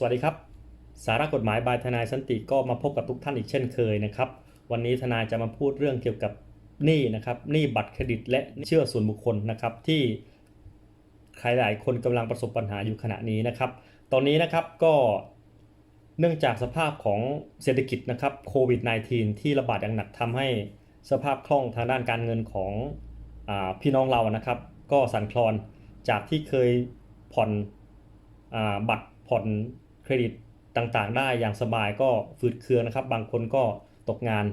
สวัสดีครับ สาระกฎหมายบายทนายสันติก็มาพบกับทุกท่านอีกเช่นเคยนะครับ วันนี้ทนายจะมาพูดเรื่องเกี่ยวกับหนี้นะครับหนี้บัตรเครดิตและเชื่อส่วนบุคคลนะครับ ที่ใครหลายคนกำลังประสบปัญหาอยู่ขณะนี้นะครับ ตอนนี้นะครับก็เนื่องจากสภาพของเศรษฐกิจนะครับโควิด -19 ที่ระบาดอย่างหนักทำให้สภาพคล่องทางด้านการเงินของอพี่น้องเรานะครับ ก็สั่นคลอนจากที่เคยผ่อนอบัตรผ่อน เครดิตต่างๆ ได้อย่างสบายก็ฝืดเคืองนะครับ บางคนก็ตกงาน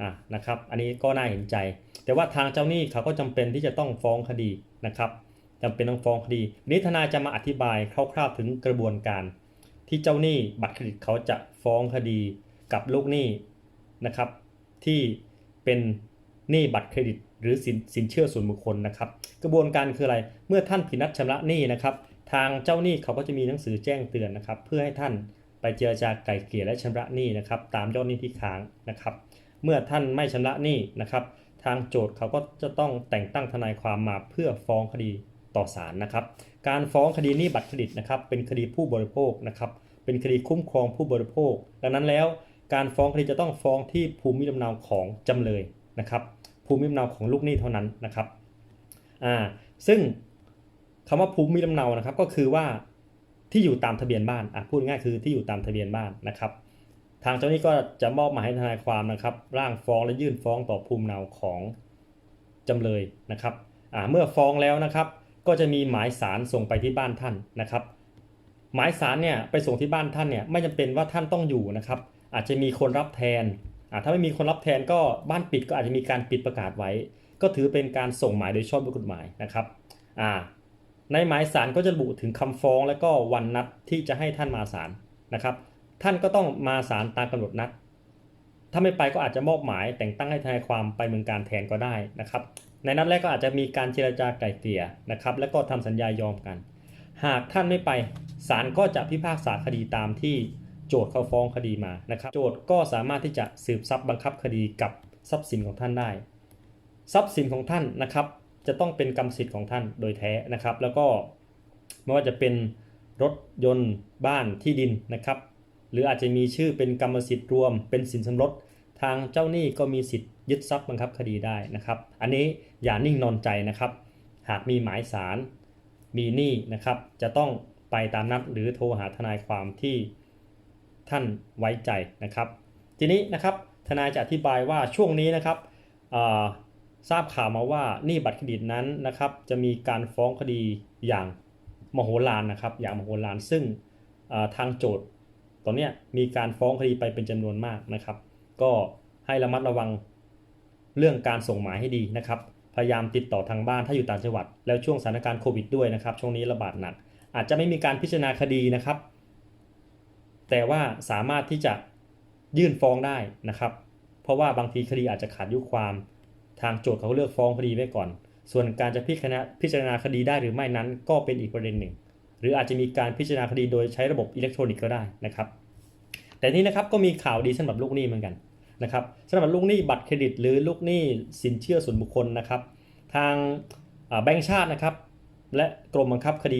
อะนะครับ อันนี้ก็น่าเห็นใจ แต่ว่าทางเจ้าหนี้เขาก็จำเป็นที่จะต้องฟ้องคดีนะครับจำเป็นต้องฟ้องคดีนนี้ทนายจะมาอธิบายคร่าวๆถึงกระบวนการ ที่เจ้าหนี้บัตรเครดิตเขาจะฟ้องคดีกับลูกหนี้นะครับ ที่เป็นหนี้บัตรเครดิตหรือสินสินเชื่อส่วนบุคคลนะครับ กระบวนการคืออะไร เมื่อท่านผิดนัดชำระหนี้นะครับ ทางเจ้าหนี้เขาก็จะมีหนังสือแจ้งเตือนนะครับ เพื่อให้ท่านไปเจรจาไก่เกลี่ยและชำระหนี้นะครับ ตามยอดหนี้ที่ค้างนะครับ เมื่อท่านไม่ชำระหนี้นะครับ ทางโจทย์เขาก็จะต้องแต่งตั้งทนายความมาเพื่อฟ้องคดีต่อศาลนะครับ การฟ้องคดีหนี้บัตรเครดิตนะครับ เป็นคดีผู้บริโภคนะครับ เป็นคดีคุ้มครองผู้บริโภค ดังนั้นแล้วการฟ้องคดีจะต้องฟ้องที่ภูมิลำเนาของจำเลยนะครับ ภูมิลำเนาของลูกหนี้เท่านั้นนะครับ อ่า ซึ่ง คำว่าภูมิลำเนานะครับ ก็คือว่าที่อยู่ตามทะเบียนบ้านอะพูดง่ายคือที่อยู่ตามทะเบียนบ้านนะครับ ทางเจ้าหนี้ก็จะมอบหมายให้ทนายความนะครับ ร่างฟ้องและยื่นฟ้องต่อภูมิเนาของจำเลยนะครับอ่าเมื่อฟ้องแล้วนะครับ ก็จะมีหมายสารส่งไปที่บ้านท่านนะครับ หมายสารเนี่ยไปส่งที่บ้านท่านเนี่ยไม่จำเป็นว่าท่านต้องอยู่นะครับ อาจจะมีคนรับแทนอ่าถ้าไม่มีคนรับแทนก็บ้านปิดก็อาจจะมีการปิดประกาศไว้ ก็ถือเป็นการส่งหมายโดยชอบด้วยกฎหมายนะครับอ่า ในหมายสารก็จะระบุถึงคำฟ้องและก็วันนัดที่จะให้ท่านมาศาลนะครับ ท่านก็ต้องมาศาลตามกำหนดนัด ถ้าไม่ไปก็อาจจะมอบหมายแต่งตั้งให้ทนายความไปเมืองการแทนก็ได้นะครับ ในนัดแรกก็อาจจะมีการเจรจาไกล่เกลี่ยนะครับ แล้วก็ทำสัญญายอมกัน หากท่านไม่ไปศาลก็จะพิพากษาคดีตามที่โจทย์เขาฟ้องคดีมานะครับ โจทย์ก็สามารถที่จะสืบทรัพย์บังคับคดีกับทรัพย์สินของท่านได้ ทรัพย์สินของท่านนะครับ จะต้องเป็นกรรมสิทธิ์ของท่านโดยแท้นะครับ แล้วก็ไม่ว่าจะเป็นรถยนต์บ้านที่ดินนะครับ หรืออาจจะมีชื่อเป็นกรรมสิทธิ์รวม เป็นสินสมรสทางเจ้าหนี้ก็มีสิทธิ์ยึดทรัพย์บังคับคดีได้นะครับ อันนี้อย่านิ่งนอนใจนะครับ หากมีหมายสารมีหนี้นะครับ จะต้องไปตามนัดหรือโทรหาทนายความที่ท่านไว้ใจนะครับ ทีนี้นะครับทนายจะอธิบายว่าช่วงนี้นะครับ ทราบข่าวมาว่าหนี้บัตรเครดิตนั้นนะครับจะมีการฟ้องคดีอย่างมโหฬารนะครับ อย่างมโหฬารซึ่งทางโจทย์ตอนนี้มีการฟ้องคดีไปเป็นจำนวนมากนะครับ ก็ให้ระมัดระวังเรื่องการส่งหมายให้ดีนะครับ พยายามติดต่อทางบ้านถ้าอยู่ต่างจังหวัด แล้วช่วงสถานการณ์โควิดด้วยนะครับ ช่วงนี้ระบาดหนัก อาจจะไม่มีการพิจารณาคดีนะครับ แต่ว่าสามารถที่จะยื่นฟ้องได้นะครับ เพราะว่าบางทีคดีอาจจะขาดยุความ ทางโจทย์เขาเลือกฟ้องคดีไว้ก่อน ส่วนการจะพิจารณาพิจารณาคดีได้หรือไม่นั้น ก็เป็นอีกประเด็นหนึ่ง หรืออาจจะมีการพิจารณาคดีโดยใช้ระบบอิเล็กทรอนิกส์ก็ได้นะครับ แต่นี้นะครับก็มีข่าวดีสำหรับลูกหนี้เหมือนกันนะครับสำหรับลูกหนี้บัตรเครดิต หรือลูกหนี้สินเชื่อส่วนบุคคลนะครับ ทางแบงก์ชาตินะครับ และกรมบังคับคดี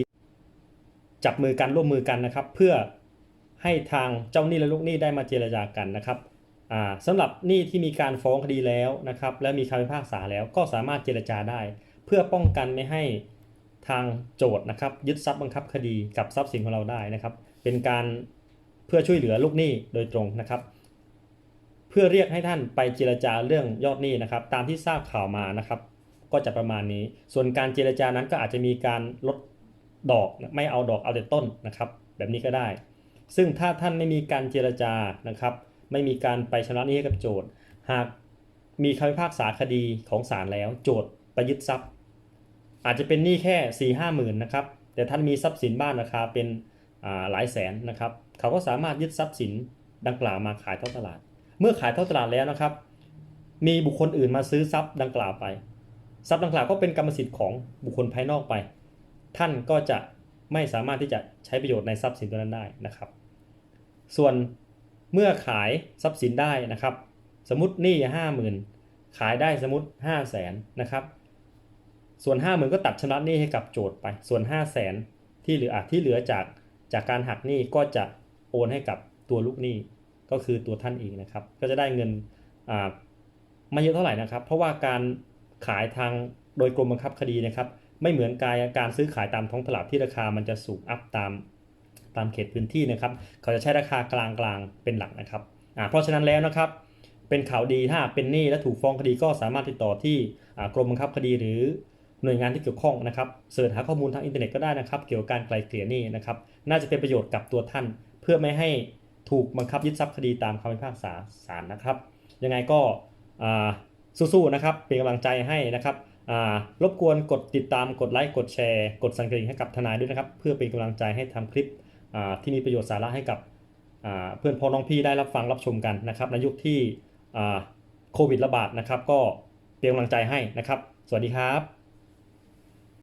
จับมือกันร่วมมือกันนะครับ เพื่อให้ทางเจ้าหนี้และลูกหนี้ได้มาเจรจากันนะครับ สำหรับหนี้ที่มีการฟ้องคดีแล้วนะครับและมีคำพิพากษาแล้วก็สามารถเจรจาได้ เพื่อป้องกันไม่ให้ทางโจทย์นะครับยึดทรัพย์บังคับคดีกับทรัพย์สินของเราได้นะครับ เป็นการเพื่อช่วยเหลือลูกหนี้โดยตรงนะครับ เพื่อเรียกให้ท่านไปเจรจาเรื่องยอดหนี้นะครับ ตามที่ทราบข่าวมานะครับ ก็จะประมาณนี้ ส่วนการเจรจานั้นก็อาจจะมีการลดดอกไม่เอาดอกเอาแต่ต้นนะครับ แบบนี้ก็ได้ ซึ่งถ้าท่านไม่มีการเจรจานะครับ ไม่มีการไปชำระหนี้ให้กับโจทย์ หากมีคำพิพากษาคดีของศาลแล้ว โจทย์ไปยึดทรัพย์ อาจจะเป็นหนี้แค่4ี่ห้าหมื่นนะครับ แต่ท่านมีทรัพย์สินบ้านราคาเป็นหลายแสนนะครับ เขาก็สามารถยึดทรัพย์สินดังกล่าวมาขายท่อตลาด เมื่อขายท่อตลาดแล้วนะครับ มีบุคคลอื่นมาซื้อทรัพย์ดังกล่าวไป ทรัพย์ดังกล่าวก็เป็นกรรมสิทธิ์ของบุคคลภายนอกไป ท่านก็จะไม่สามารถที่จะใช้ประโยชน์ในทรัพย์สินตัวนั้นได้นะครับ ส่วน เมื่อขายทรัพย์สินได้นะครับ สมมติหนี้ห้าหมื่นขายได้สมมติห้าแสนนะครับส่วนห้าหมื่นก็ตัดชำระหนี้ให้กับโจทย์ไป ส่วนห้าแสนที่เหลืออะที่เหลือจากจากการหักหนี้ก็จะโอนให้กับตัวลูกหนี้ก็คือตัวท่านเองนะครับ ก็จะได้เงินอ่าไม่เยอะเท่าไหร่นะครับ เพราะว่าการขายทางโดยกรมบังคับคดีนะครับ ไม่เหมือนการการซื้อขายตามท้องตลาดที่ราคามันจะสูงอัพตาม ตามเขตพื้นที่นะครับ เขาจะใช้ราคากลางๆเป็นหลักนะครับอ่าเพราะฉะนั้นแล้วนะครับ เป็นข่าวดีถ้าเป็นหนี้และถูกฟ้องคดีก็สามารถติดต่อที่กรมบังคับคดีหรือหน่วยงานที่เกี่ยวข้องนะครับเสิร์ชหาข้อมูลทางอินเทอร์เน็ตก็ได้นะครับ เกี่ยวกับการไกลเกลี่ยหนี้นะครับ น่าจะเป็นประโยชน์กับตัวท่าน เพื่อไม่ให้ถูกบังคับยึดทรัพย์คดีตามคำพิพากษาศาลนะครับ ยังไงก็สู้ๆนะครับ เป็นกำลังใจให้นะครับรบกวนกดติดตามกดไลค์กดแชร์ กดสั่นกระดิ่งให้กับทนายด้วยนะครับ เพื่อเป็นกำลังใจให้ทำคลิป ที่มีประโยชน์สาระให้กับเพื่อนพ้องน้องพี่ได้รับฟังรับชมกันนะครับในยุคที่โควิดระบาดนะครับ ก็เป็นกำลังใจให้นะครับ สวัสดีครับ